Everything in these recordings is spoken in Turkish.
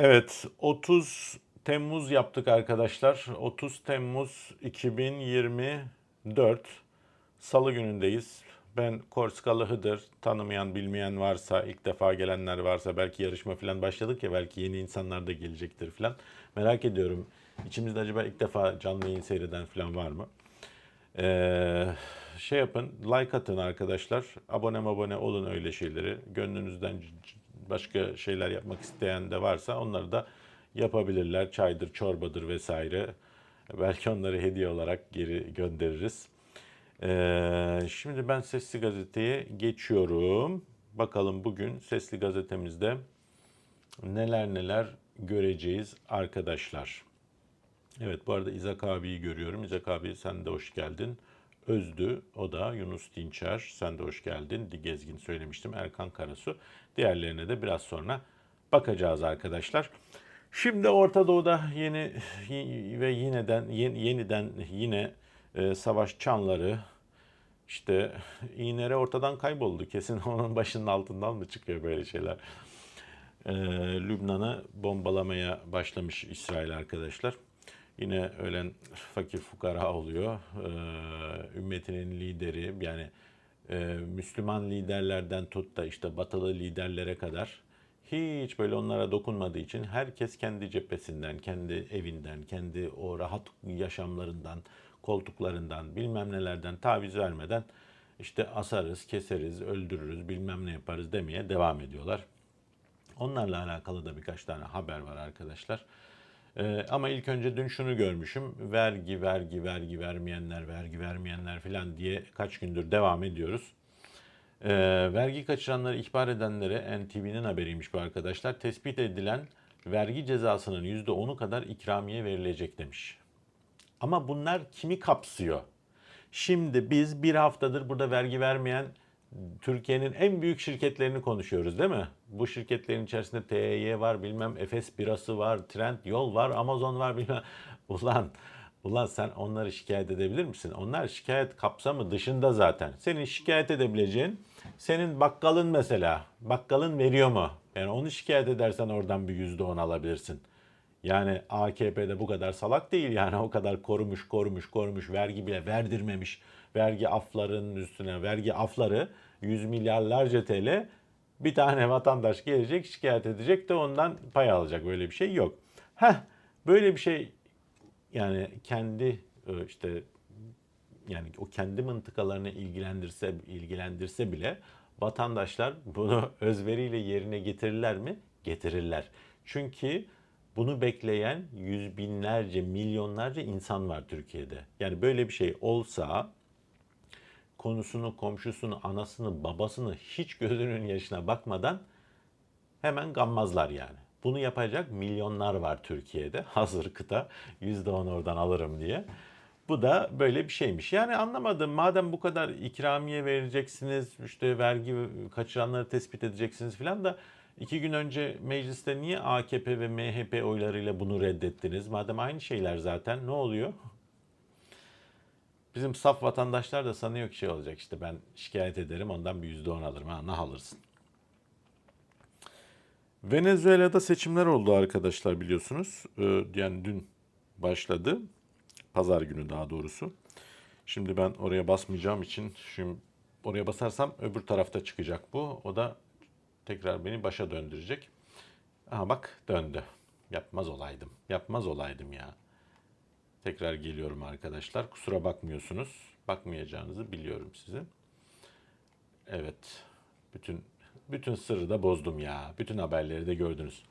Evet, 30 Temmuz yaptık arkadaşlar. 30 Temmuz 2024 Salı günündeyiz. Ben Korskalı Hıdır. Tanımayan, bilmeyen varsa, ilk defa gelenler varsa, belki yarışma falan başladık ya, belki yeni insanlar da gelecektir falan. Merak ediyorum. İçimizde acaba ilk defa canlı yayın seyreden falan var mı? Ee, şey yapın, like atın arkadaşlar. Abone abone olun öyle şeyleri. Gönlünüzden başka şeyler yapmak isteyen de varsa onları da yapabilirler. Çaydır, çorbadır vesaire. Belki onları hediye olarak geri göndeririz. Ee, şimdi ben Sesli Gazete'ye geçiyorum. Bakalım bugün Sesli Gazetemizde neler neler göreceğiz arkadaşlar. Evet bu arada İzak abiyi görüyorum. İzak abi sen de hoş geldin. Özdü o da Yunus Dinçer sen de hoş geldin. Di Gezgin söylemiştim. Erkan Karasu. Diğerlerine de biraz sonra bakacağız arkadaşlar. Şimdi Orta Doğu'da yeni ve yineden yeni- yeniden yine e, savaş çanları işte İğnere ortadan kayboldu. Kesin onun başının altından mı çıkıyor böyle şeyler? Ee, Lübnan'ı bombalamaya başlamış İsrail arkadaşlar. Yine ölen fakir fukara oluyor. Ee, ümmetinin lideri yani e, Müslüman liderlerden tut da işte batılı liderlere kadar hiç böyle onlara dokunmadığı için herkes kendi cephesinden, kendi evinden, kendi o rahat yaşamlarından, koltuklarından, bilmem nelerden taviz vermeden işte asarız, keseriz, öldürürüz, bilmem ne yaparız demeye devam ediyorlar. Onlarla alakalı da birkaç tane haber var arkadaşlar. Ee, ama ilk önce dün şunu görmüşüm. Vergi, vergi, vergi vermeyenler, vergi vermeyenler falan diye kaç gündür devam ediyoruz. Ee, vergi kaçıranları ihbar edenlere NTV'nin haberiymiş bu arkadaşlar. Tespit edilen vergi cezasının %10'u kadar ikramiye verilecek demiş. Ama bunlar kimi kapsıyor? Şimdi biz bir haftadır burada vergi vermeyen Türkiye'nin en büyük şirketlerini konuşuyoruz değil mi? Bu şirketlerin içerisinde TEY var, bilmem Efes Birası var, Trend Yol var, Amazon var bilmem. Ulan, ulan sen onları şikayet edebilir misin? Onlar şikayet kapsamı dışında zaten. Senin şikayet edebileceğin, senin bakkalın mesela, bakkalın veriyor mu? Yani onu şikayet edersen oradan bir yüzde on alabilirsin. Yani AKP'de bu kadar salak değil yani o kadar korumuş korumuş korumuş vergi bile verdirmemiş. Vergi aflarının üstüne vergi afları 100 milyarlarca TL bir tane vatandaş gelecek şikayet edecek de ondan pay alacak böyle bir şey yok. Heh böyle bir şey yani kendi e, işte yani o kendi mıntıkalarını ilgilendirse ilgilendirse bile vatandaşlar bunu özveriyle yerine getirirler mi? Getirirler. Çünkü bunu bekleyen yüz binlerce, milyonlarca insan var Türkiye'de. Yani böyle bir şey olsa konusunu, komşusunu, anasını, babasını hiç gözünün yaşına bakmadan hemen gammazlar yani. Bunu yapacak milyonlar var Türkiye'de. Hazır kıta %10 oradan alırım diye. Bu da böyle bir şeymiş. Yani anlamadım. Madem bu kadar ikramiye vereceksiniz, işte vergi kaçıranları tespit edeceksiniz filan da iki gün önce mecliste niye AKP ve MHP oylarıyla bunu reddettiniz? Madem aynı şeyler zaten ne oluyor? Bizim saf vatandaşlar da sanıyor ki şey olacak işte ben şikayet ederim ondan bir yüzde on alırım. Ha nah alırsın. Venezuela'da seçimler oldu arkadaşlar biliyorsunuz. Ee, yani dün başladı. Pazar günü daha doğrusu. Şimdi ben oraya basmayacağım için şimdi oraya basarsam öbür tarafta çıkacak bu. O da tekrar beni başa döndürecek. Aha bak döndü. Yapmaz olaydım. Yapmaz olaydım ya. Tekrar geliyorum arkadaşlar. Kusura bakmıyorsunuz. Bakmayacağınızı biliyorum sizin. Evet. Bütün bütün sırrı da bozdum ya. Bütün haberleri de gördünüz.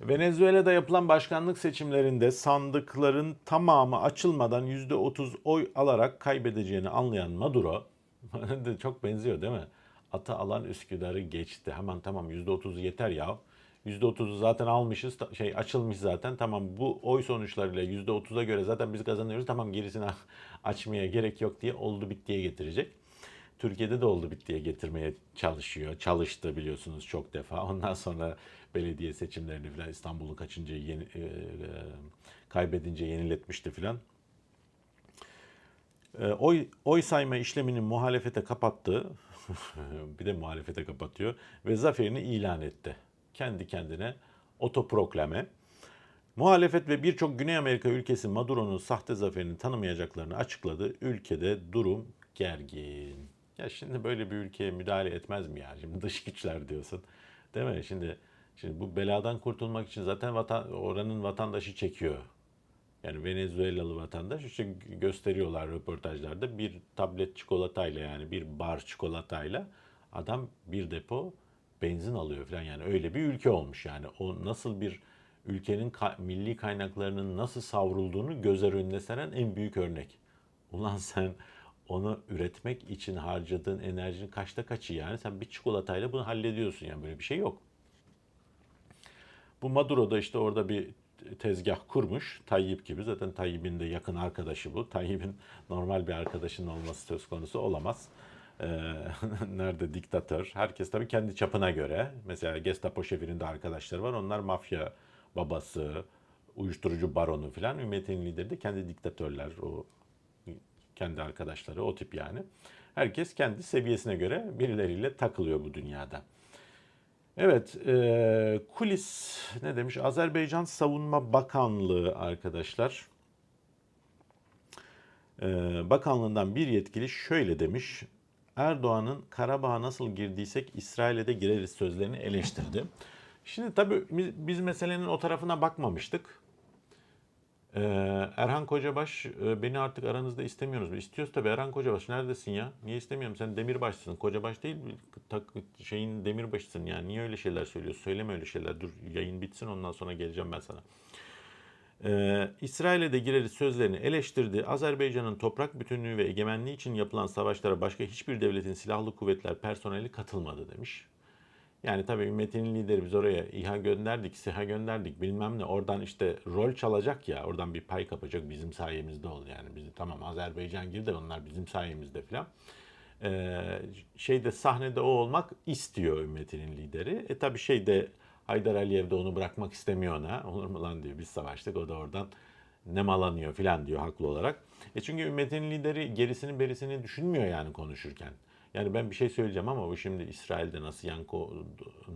Venezuela'da yapılan başkanlık seçimlerinde sandıkların tamamı açılmadan %30 oy alarak kaybedeceğini anlayan Maduro çok benziyor değil mi? Atı alan Üsküdar'ı geçti. Hemen tamam %30 yeter ya. %30'u zaten almışız. Şey açılmış zaten. Tamam bu oy sonuçlarıyla %30'a göre zaten biz kazanıyoruz. Tamam gerisini açmaya gerek yok diye oldu bittiye getirecek. Türkiye'de de oldu bittiye getirmeye çalışıyor. Çalıştı biliyorsunuz çok defa. Ondan sonra belediye seçimlerini falan İstanbul'u kaçıncı yeni, e, e, kaybedince yeniletmişti filan. E, oy, oy sayma işlemini muhalefete kapattı. bir de muhalefete kapatıyor. Ve zaferini ilan etti. Kendi kendine Otoproklame. Muhalefet ve birçok Güney Amerika ülkesi Maduro'nun sahte zaferini tanımayacaklarını açıkladı. Ülkede durum gergin. Ya şimdi böyle bir ülkeye müdahale etmez mi ya? Şimdi dış güçler diyorsun. Değil mi? Şimdi şimdi bu beladan kurtulmak için zaten vatan, oranın vatandaşı çekiyor. Yani Venezuelalı vatandaş işte gösteriyorlar röportajlarda bir tablet çikolatayla yani bir bar çikolatayla adam bir depo benzin alıyor falan yani öyle bir ülke olmuş yani o nasıl bir ülkenin ka- milli kaynaklarının nasıl savrulduğunu gözler önüne seren en büyük örnek. Ulan sen onu üretmek için harcadığın enerjinin kaçta kaçı yani sen bir çikolatayla bunu hallediyorsun yani böyle bir şey yok. Bu Maduro da işte orada bir tezgah kurmuş. Tayyip gibi. Zaten Tayyip'in de yakın arkadaşı bu. Tayyip'in normal bir arkadaşının olması söz konusu olamaz. Ee, nerede diktatör? Herkes tabii kendi çapına göre. Mesela Gestapo şefinin de arkadaşları var. Onlar mafya babası, uyuşturucu baronu falan. Ümmetin lideri de kendi diktatörler. O kendi arkadaşları o tip yani. Herkes kendi seviyesine göre birileriyle takılıyor bu dünyada. Evet, e, kulis ne demiş? Azerbaycan Savunma Bakanlığı arkadaşlar. E, bakanlığından bir yetkili şöyle demiş. Erdoğan'ın Karabağ'a nasıl girdiysek İsrail'e de gireriz sözlerini eleştirdi. Şimdi tabii biz, meselenin o tarafına bakmamıştık. Ee, Erhan Kocabaş e, beni artık aranızda istemiyorsunuz. İstiyoruz tabii Erhan Kocabaş neredesin ya? Niye istemiyorum? Sen demirbaşsın. Kocabaş değil şeyin demirbaşısın yani. Niye öyle şeyler söylüyorsun? Söyleme öyle şeyler. Dur yayın bitsin ondan sonra geleceğim ben sana. Ee, İsrail'e de gireriz sözlerini eleştirdi. Azerbaycan'ın toprak bütünlüğü ve egemenliği için yapılan savaşlara başka hiçbir devletin silahlı kuvvetler personeli katılmadı demiş. Yani tabii ümmetinin lideri biz oraya İHA gönderdik, SİHA gönderdik bilmem ne. Oradan işte rol çalacak ya, oradan bir pay kapacak bizim sayemizde ol yani. Bizi tamam Azerbaycan girdi onlar bizim sayemizde falan. Ee, şeyde sahnede o olmak istiyor ümmetinin lideri. E tabii şeyde Haydar Aliyev de onu bırakmak istemiyor ona. Olur mu lan diyor biz savaştık o da oradan nemalanıyor falan diyor haklı olarak. E çünkü ümmetin lideri gerisini berisini düşünmüyor yani konuşurken. Yani ben bir şey söyleyeceğim ama bu şimdi İsrail'de nasıl yankı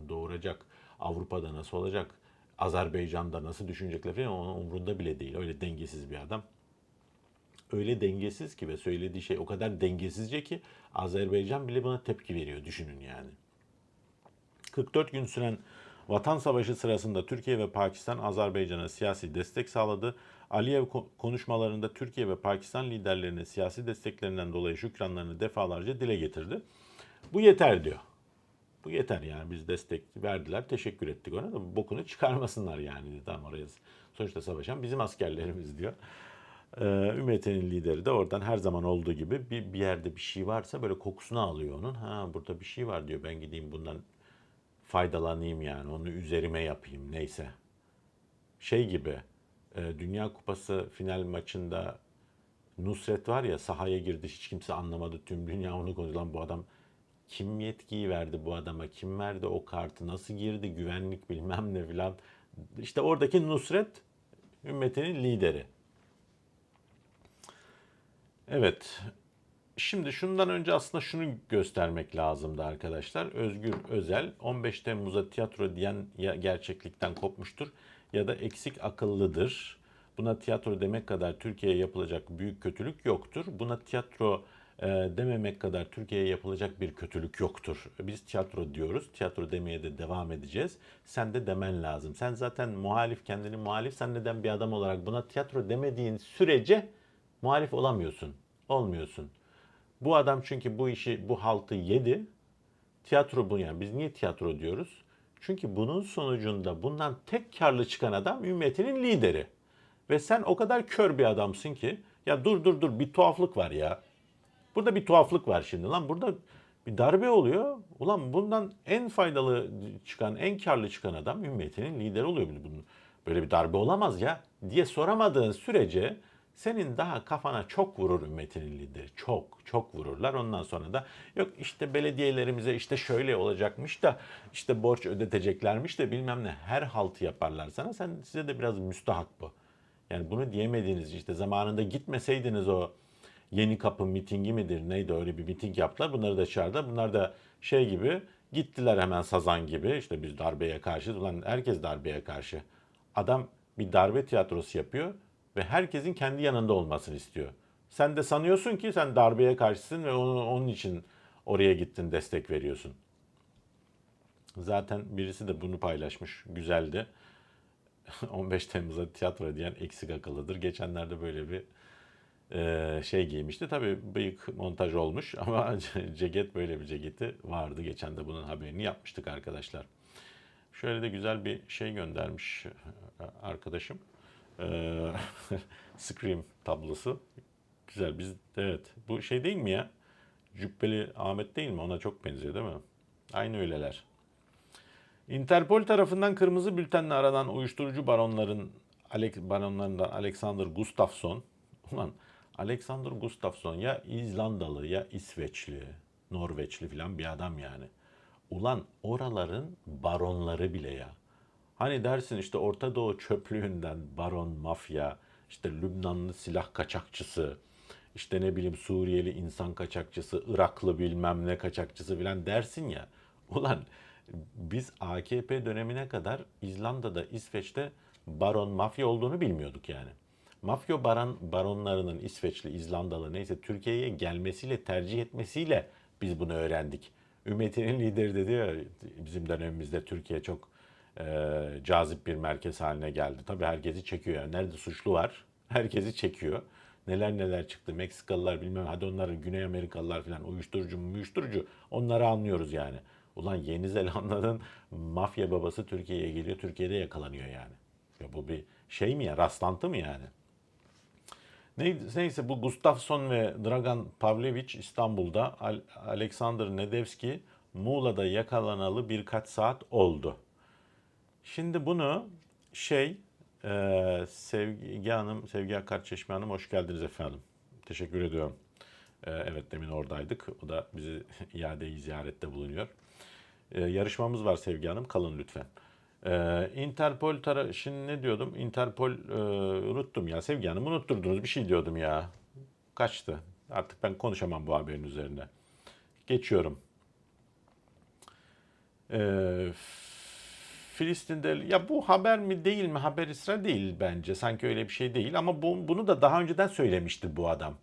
doğuracak, Avrupa'da nasıl olacak, Azerbaycan'da nasıl düşünecekler falan onun umrunda bile değil. Öyle dengesiz bir adam. Öyle dengesiz ki ve söylediği şey o kadar dengesizce ki Azerbaycan bile buna tepki veriyor düşünün yani. 44 gün süren Vatan Savaşı sırasında Türkiye ve Pakistan Azerbaycan'a siyasi destek sağladı. Aliyev konuşmalarında Türkiye ve Pakistan liderlerine siyasi desteklerinden dolayı şükranlarını defalarca dile getirdi. Bu yeter diyor. Bu yeter yani biz destek verdiler, teşekkür ettik ona da bokunu çıkarmasınlar yani tam oraya. Sonuçta savaşan bizim askerlerimiz diyor. Ee, Ümmetinin lideri de oradan her zaman olduğu gibi bir, bir yerde bir şey varsa böyle kokusunu alıyor onun. Ha burada bir şey var diyor ben gideyim bundan faydalanayım yani onu üzerime yapayım neyse. Şey gibi e, Dünya Kupası final maçında Nusret var ya sahaya girdi hiç kimse anlamadı tüm dünya onu konuşuyor. bu adam kim yetkiyi verdi bu adama kim verdi o kartı nasıl girdi güvenlik bilmem ne filan. İşte oradaki Nusret ümmetinin lideri. Evet Şimdi şundan önce aslında şunu göstermek lazımdı arkadaşlar. Özgür Özel 15 Temmuz'a tiyatro diyen ya gerçeklikten kopmuştur ya da eksik akıllıdır. Buna tiyatro demek kadar Türkiye'ye yapılacak büyük kötülük yoktur. Buna tiyatro e, dememek kadar Türkiye'ye yapılacak bir kötülük yoktur. Biz tiyatro diyoruz. Tiyatro demeye de devam edeceğiz. Sen de demen lazım. Sen zaten muhalif kendini muhalif sen neden bir adam olarak buna tiyatro demediğin sürece muhalif olamıyorsun. Olmuyorsun. Bu adam çünkü bu işi, bu haltı yedi. Tiyatro bu yani. Biz niye tiyatro diyoruz? Çünkü bunun sonucunda bundan tek karlı çıkan adam ümmetinin lideri. Ve sen o kadar kör bir adamsın ki ya dur dur dur bir tuhaflık var ya. Burada bir tuhaflık var şimdi lan. Burada bir darbe oluyor. Ulan bundan en faydalı çıkan, en karlı çıkan adam ümmetinin lideri oluyor. Bunun böyle bir darbe olamaz ya diye soramadığın sürece senin daha kafana çok vurur ümmetinin lideri. Çok, çok vururlar. Ondan sonra da yok işte belediyelerimize işte şöyle olacakmış da işte borç ödeteceklermiş de bilmem ne. Her haltı yaparlar sana. Sen size de biraz müstahak bu. Yani bunu diyemediğiniz işte zamanında gitmeseydiniz o yeni kapı mitingi midir neydi öyle bir miting yaptılar. Bunları da çağırdı. Bunlar da şey gibi Gittiler hemen sazan gibi işte biz darbeye karşı. Ulan herkes darbeye karşı. Adam bir darbe tiyatrosu yapıyor ve herkesin kendi yanında olmasını istiyor. Sen de sanıyorsun ki sen darbeye karşısın ve onun, onun için oraya gittin destek veriyorsun. Zaten birisi de bunu paylaşmış. Güzeldi. 15 Temmuz'a tiyatro diyen eksik akıllıdır. Geçenlerde böyle bir e, şey giymişti. Tabii bıyık montaj olmuş ama ceket böyle bir ceketi vardı. Geçen de bunun haberini yapmıştık arkadaşlar. Şöyle de güzel bir şey göndermiş e, arkadaşım. E, Scream tablosu. Güzel. Biz evet. Bu şey değil mi ya? Cübbeli Ahmet değil mi? Ona çok benziyor değil mi? Aynı öyleler. Interpol tarafından kırmızı bültenle aranan uyuşturucu baronların Alex, baronlarından Alexander Gustafsson. Ulan Alexander Gustafsson ya İzlandalı ya İsveçli, Norveçli falan bir adam yani. Ulan oraların baronları bile ya. Hani dersin işte Orta Doğu çöplüğünden baron mafya, işte Lübnanlı silah kaçakçısı, işte ne bileyim Suriyeli insan kaçakçısı, Iraklı bilmem ne kaçakçısı filan dersin ya. Ulan biz AKP dönemine kadar İzlanda'da, İsveç'te baron mafya olduğunu bilmiyorduk yani. Mafya baron, baronlarının İsveçli, İzlandalı neyse Türkiye'ye gelmesiyle, tercih etmesiyle biz bunu öğrendik. Ümmetinin lideri de diyor bizim dönemimizde Türkiye çok e, cazip bir merkez haline geldi. Tabii herkesi çekiyor. Yani nerede suçlu var herkesi çekiyor. Neler neler çıktı. Meksikalılar bilmem hadi onların Güney Amerikalılar falan uyuşturucu mu uyuşturucu onları anlıyoruz yani. Ulan Yeni Zelanda'nın mafya babası Türkiye'ye geliyor. Türkiye'de yakalanıyor yani. Ya bu bir şey mi ya rastlantı mı yani? Neyse bu Gustafsson ve Dragan Pavlevich İstanbul'da, Alexander Nedevski Muğla'da yakalanalı birkaç saat oldu. Şimdi bunu şey e, Sevgi Hanım, Sevgi Akar Hanım hoş geldiniz efendim. Teşekkür ediyorum. E, evet demin oradaydık. O da bizi iadeyi ziyarette bulunuyor. E, yarışmamız var Sevgi Hanım. Kalın lütfen. Ee, Interpol tara şimdi ne diyordum? Interpol e, unuttum ya. Sevgi Hanım unutturdunuz bir şey diyordum ya. Kaçtı. Artık ben konuşamam bu haberin üzerine. Geçiyorum. Ee, Filistin'de ya bu haber mi değil mi? Haber İsrail değil bence. Sanki öyle bir şey değil ama bu, bunu da daha önceden söylemişti bu adam.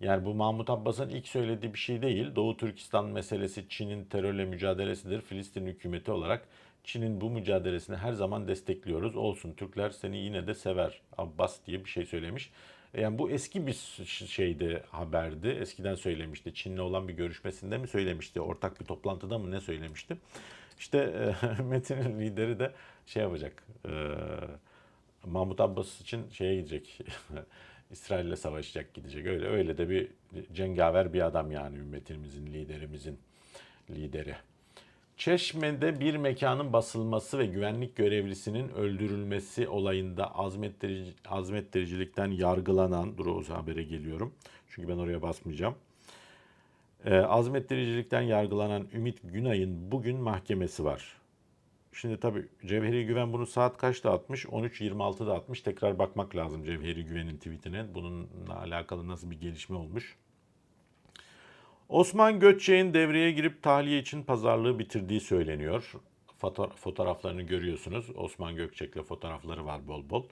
Yani bu Mahmut Abbas'ın ilk söylediği bir şey değil. Doğu Türkistan meselesi Çin'in terörle mücadelesidir. Filistin hükümeti olarak Çin'in bu mücadelesini her zaman destekliyoruz. Olsun Türkler seni yine de sever. Abbas diye bir şey söylemiş. Yani bu eski bir şeydi, haberdi. Eskiden söylemişti. Çin'le olan bir görüşmesinde mi söylemişti? Ortak bir toplantıda mı ne söylemişti? İşte e, Metin'in lideri de şey yapacak. E, Mahmut Abbas için şeye gidecek. İsrail'le savaşacak gidecek. Öyle öyle de bir cengaver bir adam yani ümmetimizin, liderimizin lideri. Çeşme'de bir mekanın basılması ve güvenlik görevlisinin öldürülmesi olayında azmettirici, azmettiricilikten yargılanan, dur o habere geliyorum çünkü ben oraya basmayacağım. Ee, azmettiricilikten yargılanan Ümit Günay'ın bugün mahkemesi var. Şimdi tabii Cevheri Güven bunu saat kaçta atmış? 13.26'da atmış. Tekrar bakmak lazım Cevheri Güven'in tweetine. Bununla alakalı nasıl bir gelişme olmuş. Osman Göççek'in devreye girip tahliye için pazarlığı bitirdiği söyleniyor. Foto fotoğraflarını görüyorsunuz. Osman Gökçek'le fotoğrafları var bol bol.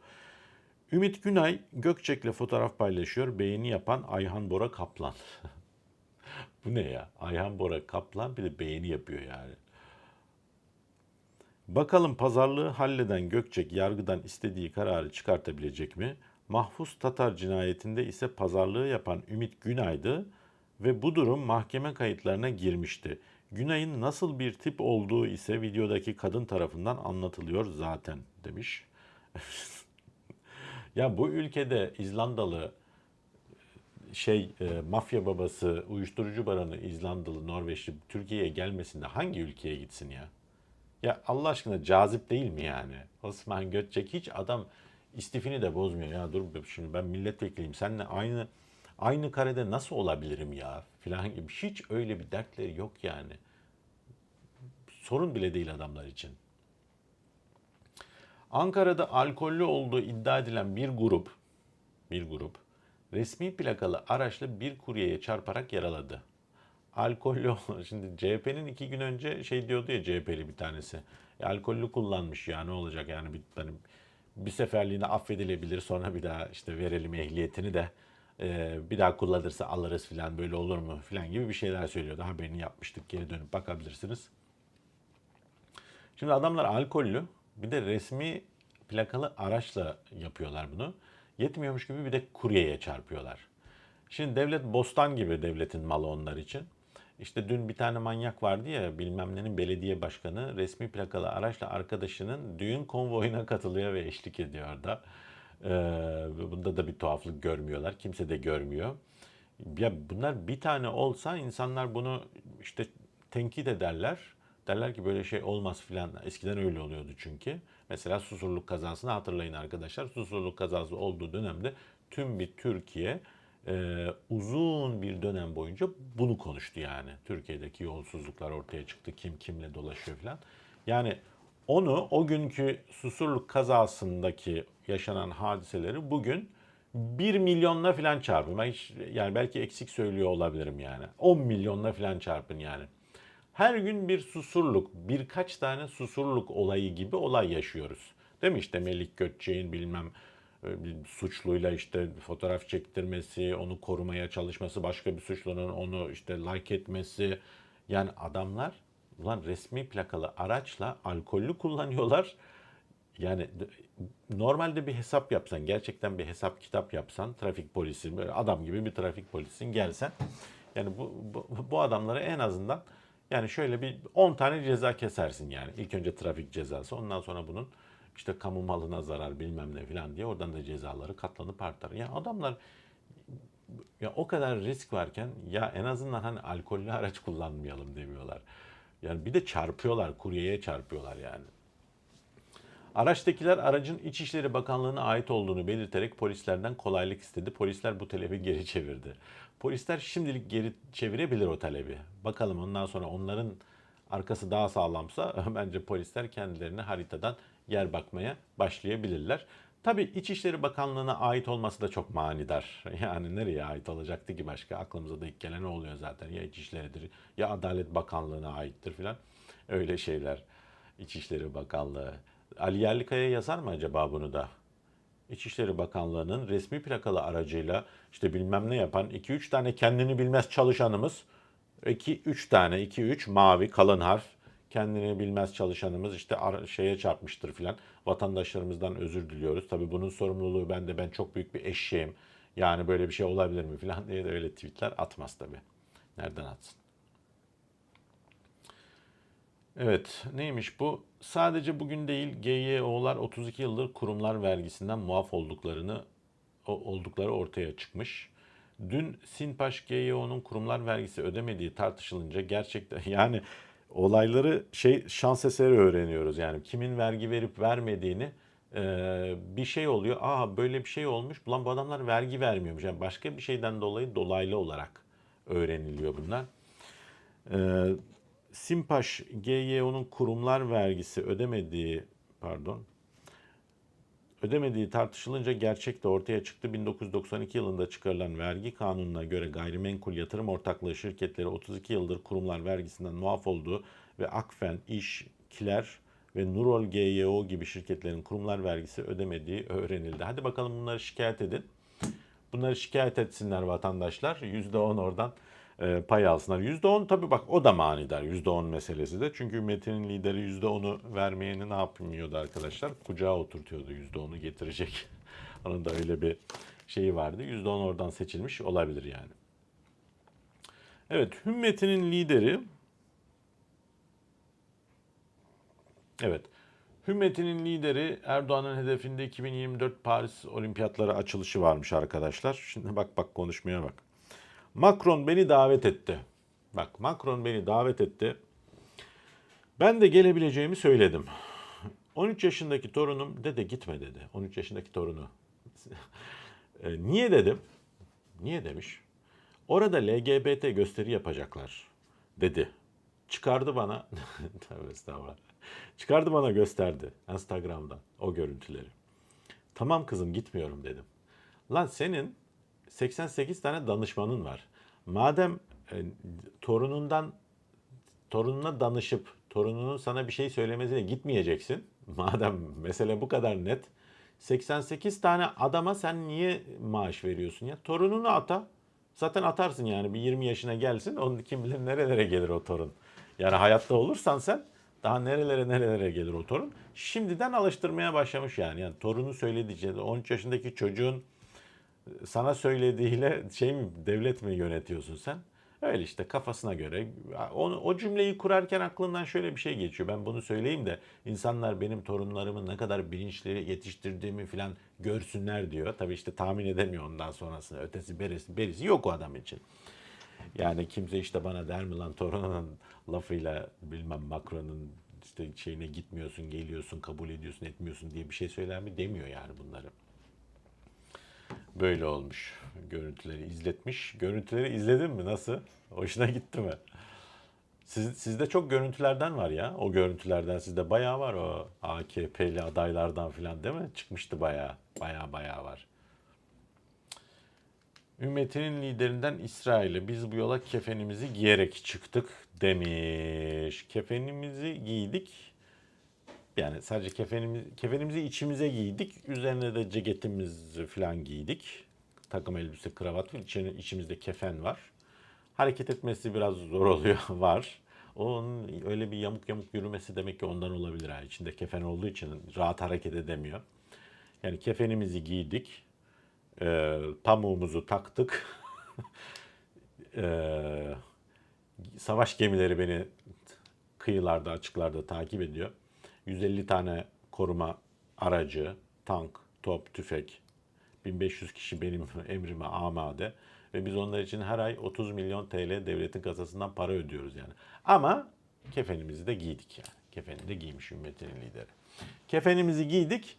Ümit Günay Gökçek'le fotoğraf paylaşıyor. Beğeni yapan Ayhan Bora Kaplan. Bu ne ya? Ayhan Bora Kaplan bir de beğeni yapıyor yani. Bakalım pazarlığı halleden Gökçek yargıdan istediği kararı çıkartabilecek mi? Mahfuz Tatar cinayetinde ise pazarlığı yapan Ümit Günay'dı ve bu durum mahkeme kayıtlarına girmişti. Günay'ın nasıl bir tip olduğu ise videodaki kadın tarafından anlatılıyor zaten demiş. ya bu ülkede İzlandalı şey e, mafya babası, uyuşturucu baranı İzlandalı, Norveçli Türkiye'ye gelmesinde hangi ülkeye gitsin ya? Ya Allah aşkına cazip değil mi yani? Osman Göçek hiç adam istifini de bozmuyor. Ya dur şimdi ben milletvekiliyim. Seninle aynı aynı karede nasıl olabilirim ya filan gibi. Hiç öyle bir dertleri yok yani. Sorun bile değil adamlar için. Ankara'da alkollü olduğu iddia edilen bir grup bir grup resmi plakalı araçla bir kuryeye çarparak yaraladı. alkollü şimdi CHP'nin iki gün önce şey diyordu ya CHP'li bir tanesi. E, alkollü kullanmış ya ne olacak yani bir, hani bir seferliğine affedilebilir sonra bir daha işte verelim ehliyetini de e, bir daha kullanırsa alırız falan böyle olur mu falan gibi bir şeyler söylüyordu. Haberini yapmıştık geri dönüp bakabilirsiniz. Şimdi adamlar alkollü bir de resmi plakalı araçla yapıyorlar bunu. Yetmiyormuş gibi bir de kuryeye çarpıyorlar. Şimdi devlet bostan gibi devletin malı onlar için. İşte dün bir tane manyak vardı ya bilmem nenin belediye başkanı resmi plakalı araçla arkadaşının düğün konvoyuna katılıyor ve eşlik ediyor da. Ee, bunda da bir tuhaflık görmüyorlar. Kimse de görmüyor. Ya bunlar bir tane olsa insanlar bunu işte tenkit ederler. Derler ki böyle şey olmaz filan. Eskiden öyle oluyordu çünkü. Mesela Susurluk kazasını hatırlayın arkadaşlar. Susurluk kazası olduğu dönemde tüm bir Türkiye e, uzun bir dönem boyunca bunu konuştu yani. Türkiye'deki yolsuzluklar ortaya çıktı. Kim kimle dolaşıyor filan. Yani onu o günkü Susurluk kazasındaki yaşanan hadiseleri bugün 1 milyonla filan çarpın. Ben hiç, yani belki eksik söylüyor olabilirim yani. 10 milyonla filan çarpın yani. Her gün bir susurluk, birkaç tane susurluk olayı gibi olay yaşıyoruz. Değil mi işte Melik Gökçek'in bilmem e, suçluyla işte fotoğraf çektirmesi, onu korumaya çalışması, başka bir suçlunun onu işte like etmesi. Yani adamlar ulan resmi plakalı araçla alkollü kullanıyorlar. Yani normalde bir hesap yapsan, gerçekten bir hesap kitap yapsan, trafik polisi, böyle adam gibi bir trafik polisin gelsen, yani bu, bu, bu adamlara en azından yani şöyle bir 10 tane ceza kesersin yani. İlk önce trafik cezası, ondan sonra bunun işte kamu malına zarar bilmem ne falan diye oradan da cezaları katlanıp artar. Yani adamlar ya o kadar risk varken ya en azından hani alkollü araç kullanmayalım demiyorlar. Yani bir de çarpıyorlar, kuryeye çarpıyorlar yani. Araçtakiler aracın İçişleri Bakanlığı'na ait olduğunu belirterek polislerden kolaylık istedi. Polisler bu talebi geri çevirdi. Polisler şimdilik geri çevirebilir o talebi. Bakalım ondan sonra onların arkası daha sağlamsa bence polisler kendilerine haritadan yer bakmaya başlayabilirler. Tabii İçişleri Bakanlığı'na ait olması da çok manidar. Yani nereye ait olacaktı ki başka? Aklımıza da ilk gelen oluyor zaten. Ya İçişleri'dir ya Adalet Bakanlığı'na aittir filan. Öyle şeyler. İçişleri Bakanlığı. Ali Yerlikaya yazar mı acaba bunu da? İçişleri Bakanlığı'nın resmi plakalı aracıyla işte bilmem ne yapan 2-3 tane kendini bilmez çalışanımız 2-3 tane 2-3 mavi kalın harf kendini bilmez çalışanımız işte şeye çarpmıştır filan. Vatandaşlarımızdan özür diliyoruz. Tabii bunun sorumluluğu bende. Ben çok büyük bir eşeğim. Yani böyle bir şey olabilir mi filan diye de öyle tweetler atmaz tabii. Nereden atsın? Evet, neymiş bu? Sadece bugün değil, GYO'lar 32 yıldır kurumlar vergisinden muaf olduklarını oldukları ortaya çıkmış. Dün Sinpaş GYO'nun kurumlar vergisi ödemediği tartışılınca gerçekten yani olayları şey şans eseri öğreniyoruz. Yani kimin vergi verip vermediğini e, bir şey oluyor. Aa böyle bir şey olmuş. Ulan bu adamlar vergi vermiyormuş. Yani başka bir şeyden dolayı dolaylı olarak öğreniliyor bunlar. Ee, Simpaş GYO'nun kurumlar vergisi ödemediği pardon ödemediği tartışılınca gerçek de ortaya çıktı. 1992 yılında çıkarılan vergi kanununa göre gayrimenkul yatırım ortaklığı şirketleri 32 yıldır kurumlar vergisinden muaf olduğu ve Akfen, İş, Kiler ve Nurol GYO gibi şirketlerin kurumlar vergisi ödemediği öğrenildi. Hadi bakalım bunları şikayet edin. Bunları şikayet etsinler vatandaşlar. %10 oradan pay alsınlar. %10 tabii bak o da manidar. %10 meselesi de. Çünkü Metin'in lideri %10'u vermeyeni ne yapmıyordu arkadaşlar? Kucağa oturtuyordu %10'u getirecek. Onun da öyle bir şeyi vardı. %10 oradan seçilmiş olabilir yani. Evet, Hümmetinin lideri Evet. Hümmetinin lideri Erdoğan'ın hedefinde 2024 Paris Olimpiyatları açılışı varmış arkadaşlar. Şimdi bak bak konuşmaya bak. Macron beni davet etti. Bak Macron beni davet etti. Ben de gelebileceğimi söyledim. 13 yaşındaki torunum dede gitme dedi. 13 yaşındaki torunu. E, Niye dedim? Niye demiş? Orada LGBT gösteri yapacaklar dedi. Çıkardı bana. Tövbe estağfurullah. Çıkardı bana gösterdi Instagram'dan o görüntüleri. Tamam kızım gitmiyorum dedim. Lan senin 88 tane danışmanın var. Madem e, torunundan torununa danışıp torununun sana bir şey söylemesine gitmeyeceksin. Madem mesele bu kadar net. 88 tane adama sen niye maaş veriyorsun ya? Torununu ata. Zaten atarsın yani bir 20 yaşına gelsin. Onun kim bilir nerelere gelir o torun. Yani hayatta olursan sen daha nerelere nerelere gelir o torun. Şimdiden alıştırmaya başlamış yani. Yani torunu söylediği 13 yaşındaki çocuğun sana söylediğiyle şey mi devlet mi yönetiyorsun sen? Öyle işte kafasına göre. Onu, o cümleyi kurarken aklından şöyle bir şey geçiyor. Ben bunu söyleyeyim de insanlar benim torunlarımı ne kadar bilinçli yetiştirdiğimi falan görsünler diyor. Tabii işte tahmin edemiyor ondan sonrasını. Ötesi berisi, berisi yok o adam için. Yani kimse işte bana der mi lan torununun lafıyla bilmem Macron'un işte şeyine gitmiyorsun, geliyorsun, kabul ediyorsun, etmiyorsun diye bir şey söyler mi demiyor yani bunları. Böyle olmuş. Görüntüleri izletmiş. Görüntüleri izledin mi? Nasıl? Hoşuna gitti mi? Siz, sizde çok görüntülerden var ya. O görüntülerden sizde bayağı var o AKP'li adaylardan filan değil mi? Çıkmıştı bayağı. Bayağı bayağı var. Ümmetinin liderinden İsrail'e biz bu yola kefenimizi giyerek çıktık demiş. Kefenimizi giydik. Yani sadece kefenimiz, kefenimizi içimize giydik. Üzerine de ceketimizi falan giydik. Takım elbise, kravat. İçine, içimizde kefen var. Hareket etmesi biraz zor oluyor. var. Onun öyle bir yamuk yamuk yürümesi demek ki ondan olabilir. Ha. İçinde kefen olduğu için rahat hareket edemiyor. Yani kefenimizi giydik. E, pamuğumuzu taktık. e, savaş gemileri beni kıyılarda, açıklarda takip ediyor. 150 tane koruma aracı, tank, top, tüfek, 1500 kişi benim emrime amade ve biz onlar için her ay 30 milyon TL devletin kasasından para ödüyoruz yani. Ama kefenimizi de giydik yani. Kefeni de giymiş ümmetinin lideri. Kefenimizi giydik.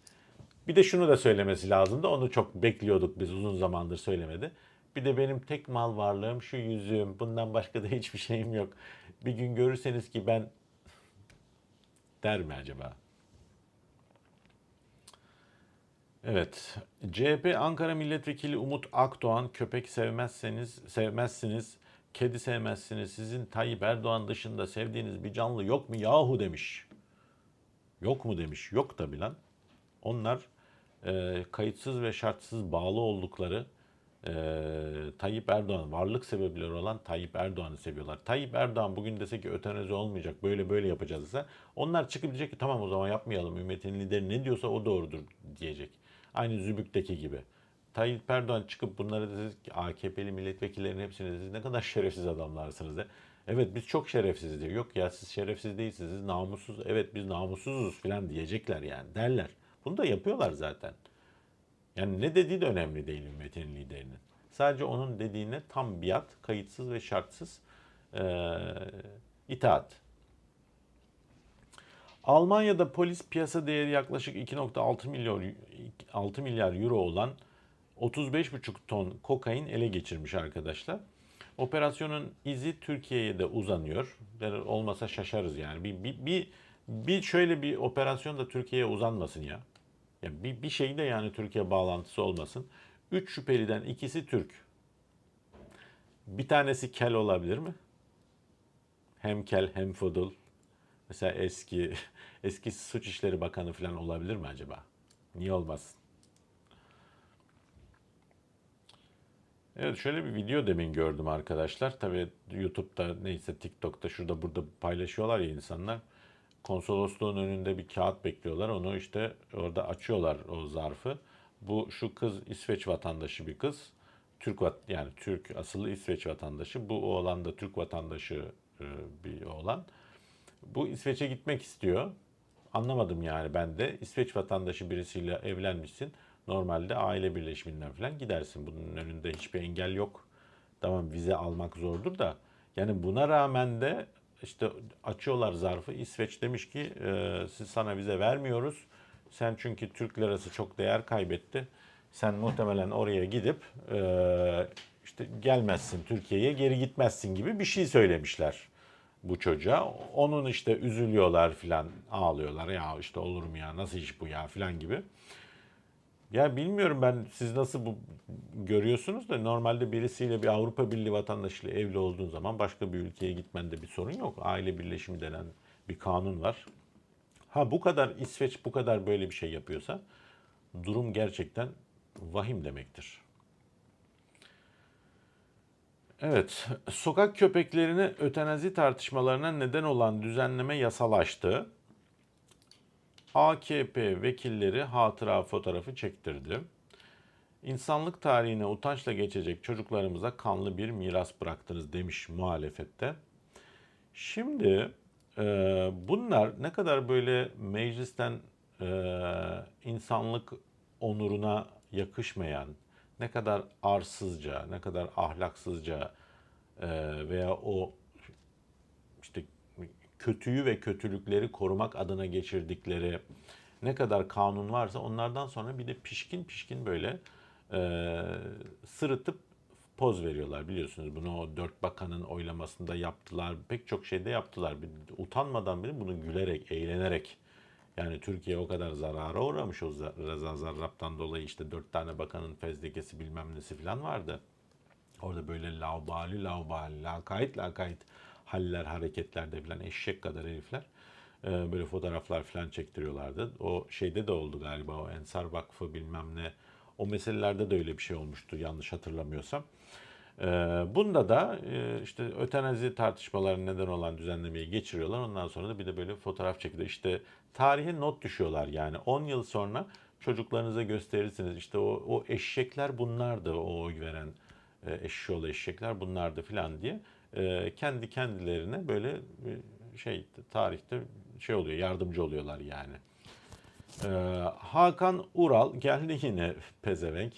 Bir de şunu da söylemesi lazımdı. Onu çok bekliyorduk biz uzun zamandır söylemedi. Bir de benim tek mal varlığım şu yüzüğüm. Bundan başka da hiçbir şeyim yok. Bir gün görürseniz ki ben der mi acaba? Evet. CHP Ankara Milletvekili Umut Akdoğan köpek sevmezseniz sevmezsiniz, kedi sevmezsiniz. Sizin Tayyip Erdoğan dışında sevdiğiniz bir canlı yok mu yahu demiş. Yok mu demiş. Yok tabi lan. Onlar e, kayıtsız ve şartsız bağlı oldukları e, Tayyip Erdoğan, varlık sebepleri olan Tayyip Erdoğan'ı seviyorlar. Tayyip Erdoğan bugün dese ki ötenazi olmayacak, böyle böyle yapacağız ise onlar çıkıp diyecek ki tamam o zaman yapmayalım. Ümmetin lideri ne diyorsa o doğrudur diyecek. Aynı Zübük'teki gibi. Tayyip Erdoğan çıkıp bunlara dedi ki AKP'li milletvekillerin hepsine dedi ne kadar şerefsiz adamlarsınız de. Evet biz çok şerefsiziz diyor. Yok ya siz şerefsiz değilsiniz, siz namussuz. Evet biz namussuzuz falan diyecekler yani derler. Bunu da yapıyorlar zaten. Yani ne dediği de önemli değil ümmetin liderinin. Sadece onun dediğine tam biat, kayıtsız ve şartsız e, itaat. Almanya'da polis piyasa değeri yaklaşık 2.6 milyar 6 milyar euro olan 35,5 ton kokain ele geçirmiş arkadaşlar. Operasyonun izi Türkiye'ye de uzanıyor. Olmasa şaşarız yani. Bir, bir, bir, bir şöyle bir operasyon da Türkiye'ye uzanmasın ya. Ya bir, bir şey yani Türkiye bağlantısı olmasın. Üç şüpheliden ikisi Türk. Bir tanesi kel olabilir mi? Hem kel hem fudul. Mesela eski eski suç işleri bakanı falan olabilir mi acaba? Niye olmasın? Evet şöyle bir video demin gördüm arkadaşlar. Tabii YouTube'da neyse TikTok'ta şurada burada paylaşıyorlar ya insanlar. Konsolosluğun önünde bir kağıt bekliyorlar. Onu işte orada açıyorlar o zarfı. Bu şu kız İsveç vatandaşı bir kız. Türk yani Türk asıllı İsveç vatandaşı. Bu oğlan da Türk vatandaşı e, bir oğlan. Bu İsveç'e gitmek istiyor. Anlamadım yani ben de. İsveç vatandaşı birisiyle evlenmişsin. Normalde aile birleşiminden falan gidersin. Bunun önünde hiçbir engel yok. Tamam vize almak zordur da. Yani buna rağmen de işte açıyorlar zarfı. İsveç demiş ki e, siz sana vize vermiyoruz. Sen çünkü Türk lirası çok değer kaybetti. Sen muhtemelen oraya gidip e, işte gelmezsin Türkiye'ye geri gitmezsin gibi bir şey söylemişler bu çocuğa. Onun işte üzülüyorlar filan ağlıyorlar ya işte olur mu ya nasıl iş bu ya filan gibi. Ya bilmiyorum ben siz nasıl bu görüyorsunuz da normalde birisiyle bir Avrupa Birliği vatandaşıyla evli olduğun zaman başka bir ülkeye gitmende bir sorun yok. Aile birleşimi denen bir kanun var. Ha bu kadar İsveç bu kadar böyle bir şey yapıyorsa durum gerçekten vahim demektir. Evet, sokak köpeklerini ötenazi tartışmalarına neden olan düzenleme yasalaştı. AKP vekilleri hatıra fotoğrafı çektirdi. İnsanlık tarihine utançla geçecek çocuklarımıza kanlı bir miras bıraktınız demiş muhalefette. Şimdi e, bunlar ne kadar böyle meclisten e, insanlık onuruna yakışmayan, ne kadar arsızca, ne kadar ahlaksızca e, veya o işte kötüyü ve kötülükleri korumak adına geçirdikleri ne kadar kanun varsa onlardan sonra bir de pişkin pişkin böyle e, sırıtıp poz veriyorlar biliyorsunuz. Bunu o dört bakanın oylamasında yaptılar. Pek çok şeyde yaptılar. Utanmadan bile bunu gülerek, eğlenerek yani Türkiye o kadar zarara uğramış o za- Reza Zarrab'dan dolayı işte dört tane bakanın fezlekesi bilmem nesi falan vardı. Orada böyle laubali laubali, lakayt lakayt haller, hareketlerde falan eşek kadar herifler e, böyle fotoğraflar falan çektiriyorlardı. O şeyde de oldu galiba o Ensar Vakfı bilmem ne. O meselelerde de öyle bir şey olmuştu yanlış hatırlamıyorsam. E, bunda da e, işte ötenazi tartışmalarına neden olan düzenlemeyi geçiriyorlar. Ondan sonra da bir de böyle fotoğraf çekiliyor. İşte tarihe not düşüyorlar yani. 10 yıl sonra çocuklarınıza gösterirsiniz. İşte o, o eşekler bunlardı o oy veren eşşoğlu eşekler bunlardı filan diye e, kendi kendilerine böyle e, şey tarihte şey oluyor yardımcı oluyorlar yani. E, Hakan Ural geldi yine pezevenk.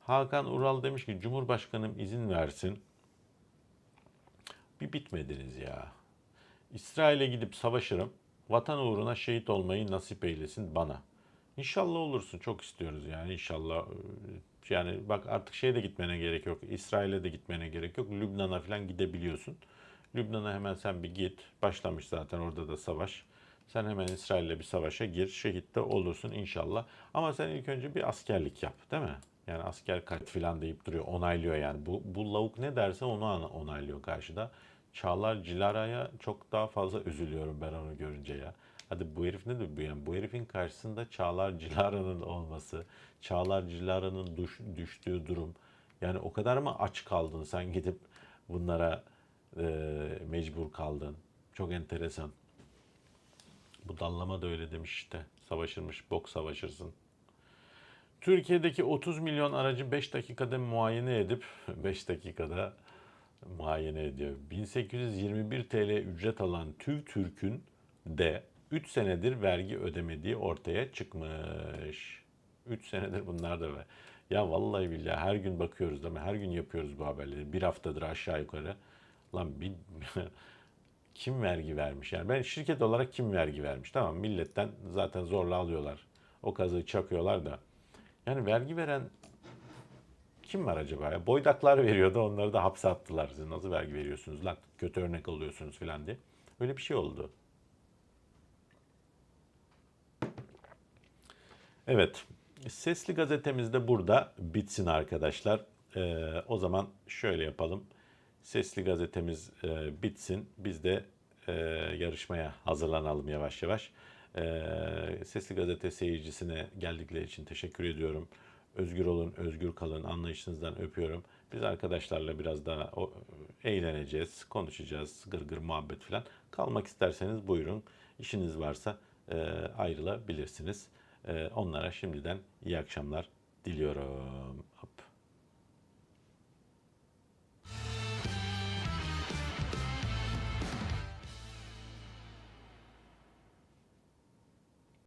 Hakan Ural demiş ki Cumhurbaşkanım izin versin. Bir bitmediniz ya. İsrail'e gidip savaşırım. Vatan uğruna şehit olmayı nasip eylesin bana. İnşallah olursun. Çok istiyoruz yani inşallah. Yani bak artık şeye de gitmene gerek yok. İsrail'e de gitmene gerek yok. Lübnan'a falan gidebiliyorsun. Lübnan'a hemen sen bir git. Başlamış zaten orada da savaş. Sen hemen İsrail'le bir savaşa gir. Şehit de olursun inşallah. Ama sen ilk önce bir askerlik yap değil mi? Yani asker kaç falan deyip duruyor. Onaylıyor yani. Bu, bu lavuk ne derse onu onaylıyor karşıda. Çağlar Cilara'ya çok daha fazla üzülüyorum ben onu görünce ya. Hadi bu herif nedir bu yani? Bu herifin karşısında Çağlar Cilara'nın olması, Çağlar Cilara'nın düş- düştüğü durum. Yani o kadar mı aç kaldın sen gidip bunlara e, mecbur kaldın? Çok enteresan. Bu dallama da öyle demiş işte. Savaşırmış, bok savaşırsın. Türkiye'deki 30 milyon aracı 5 dakikada muayene edip 5 dakikada muayene ediyor. 1821 TL ücret alan TÜVTÜRK'ün de 3 senedir vergi ödemediği ortaya çıkmış. 3 senedir bunlar da var. Ya vallahi billahi her gün bakıyoruz değil mi? Her gün yapıyoruz bu haberleri. Bir haftadır aşağı yukarı. Lan bir kim vergi vermiş? Yani ben şirket olarak kim vergi vermiş? Tamam milletten zaten zorla alıyorlar. O kazığı çakıyorlar da. Yani vergi veren kim var acaba ya? Boydaklar veriyordu onları da hapse attılar. Siz nasıl vergi veriyorsunuz lan? Kötü örnek oluyorsunuz falan diye. Öyle bir şey oldu. Evet. Sesli gazetemiz de burada bitsin arkadaşlar. Ee, o zaman şöyle yapalım. Sesli gazetemiz e, bitsin. Biz de e, yarışmaya hazırlanalım yavaş yavaş. Ee, Sesli gazete seyircisine geldikleri için teşekkür ediyorum. Özgür olun, özgür kalın. Anlayışınızdan öpüyorum. Biz arkadaşlarla biraz daha o, eğleneceğiz, konuşacağız, gır gır muhabbet falan. Kalmak isterseniz buyurun. İşiniz varsa e, ayrılabilirsiniz. E, onlara şimdiden iyi akşamlar diliyorum.